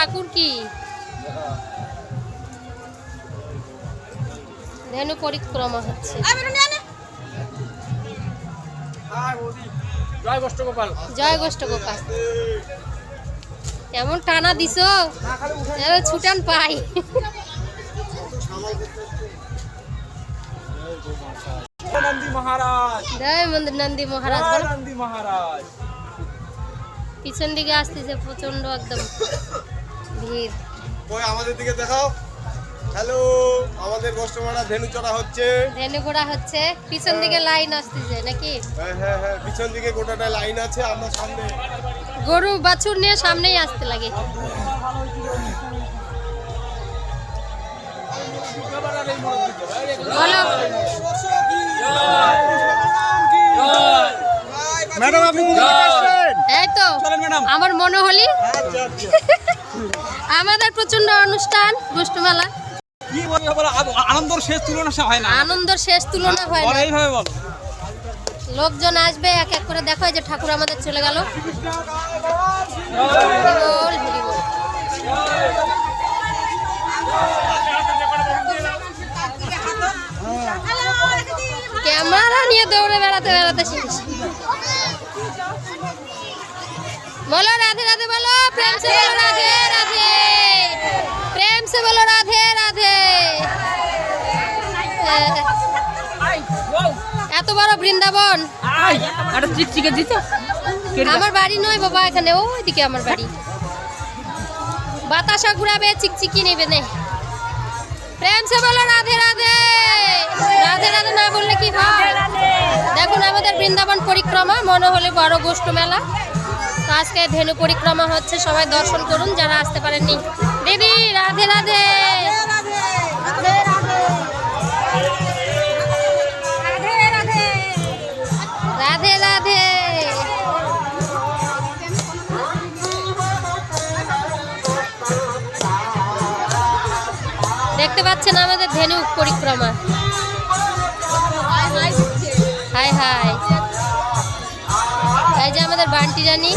ঠাকুর কি? ধেনু পরিক্রমা হচ্ছে। জয় গোষ্ঠ গোপাল জয় কেমন টানা দিছ? এবার ছুটান পাই। নন্দী মহারাজ। জয় মন্দির নন্দী মহারাজ জয় বলো। নন্দী মহারাজ। পিছন দিকে আসতেছে প্রচণ্ড একদম। ভিড়। কই আমাদের দিকে দেখাও। হ্যালো আমাদের কাস্টমাররা ধেনু চড়া হচ্ছে। ধেনু ঘোড়া হচ্ছে। পিছন দিকে লাইন আসতেছে নাকি? হ্যাঁ হ্যাঁ হ্যাঁ পিছন দিকে গোটাটা লাইন আছে আমরা সামনে। গরু বাছুর নিয়ে সামনেই আসতে লাগে। ম্যাডাম আপনি এই তো চলেন ম্যাডাম আমার মনে হলি আমাদের প্রচণ্ড অনুষ্ঠান গোষ্ঠমেলা। কি বলব বলো আনন্দর শেষ তুলনা হয় না। আনন্দের শেষ তুলনা হয় না। এইভাবে বলো। লোকজন আসবে এক এক করে দেখো যে ঠাকুর আমাদের চলে গেল। ক্যামেরা নিয়ে দৌড়ে বেড়াতে বেড়াতে শেষ বলো রাধে রাধে বলো। প্রেম সে বলো রাধে রাধে। প্রেম সে বলো রাধে রাধে। এত বড় বৃন্দাবন। আমার বাড়ি নয় বাবা এখানে ওইদিকে আমার বাড়ি। বাতাসা ঘুরাবে চিকচিকি নেবে নে। প্রেম সে বলো রাধে রাধে। রাধে রাধে না বললে কি হয়? দেখুন আমাদের বৃন্দাবন পরিক্রমা মনে হলে বড় গোষ্ঠ মেলা। আজকে ধেনু পরিক্রমা হচ্ছে, সবাই দর্শন করুন, যারা আসতে পারেননি। দিদি, রাধে রাধে। রাধে দেখতে পাচ্ছেন আমাদের ধেনু পরিক্রমা। Hi hi. আমাদের বান্টি রানী